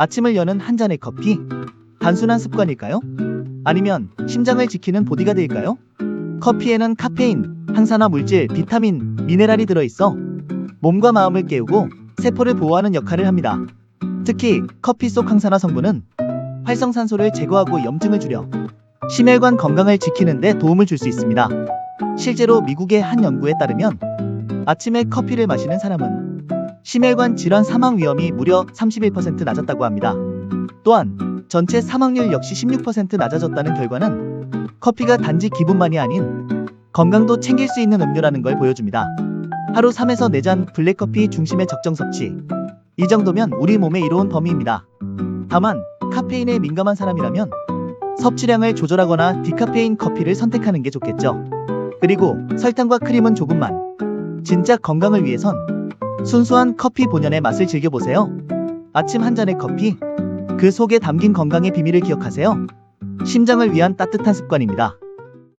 아침을 여는 한 잔의 커피? 단순한 습관일까요? 아니면 심장을 지키는 보디가드일까요? 커피에는 카페인, 항산화 물질, 비타민, 미네랄이 들어있어 몸과 마음을 깨우고 세포를 보호하는 역할을 합니다. 특히 커피 속 항산화 성분은 활성산소를 제거하고 염증을 줄여 심혈관 건강을 지키는 데 도움을 줄 수 있습니다. 실제로 미국의 한 연구에 따르면 아침에 커피를 마시는 사람은 심혈관 질환 사망 위험이 무려 31% 낮았다고 합니다. 또한 전체 사망률 역시 16% 낮아졌다는 결과는 커피가 단지 기분만이 아닌 건강도 챙길 수 있는 음료라는 걸 보여줍니다. 하루 3에서 4잔 블랙커피 중심의 적정 섭취. 이 정도면 우리 몸에 이로운 범위입니다. 다만 카페인에 민감한 사람이라면 섭취량을 조절하거나 디카페인 커피를 선택하는 게 좋겠죠. 그리고 설탕과 크림은 조금만. 진짜 건강을 위해선 순수한 커피 본연의 맛을 즐겨보세요. 아침 한 잔의 커피. 그 속에 담긴 건강의 비밀을 기억하세요. 심장을 위한 따뜻한 습관입니다.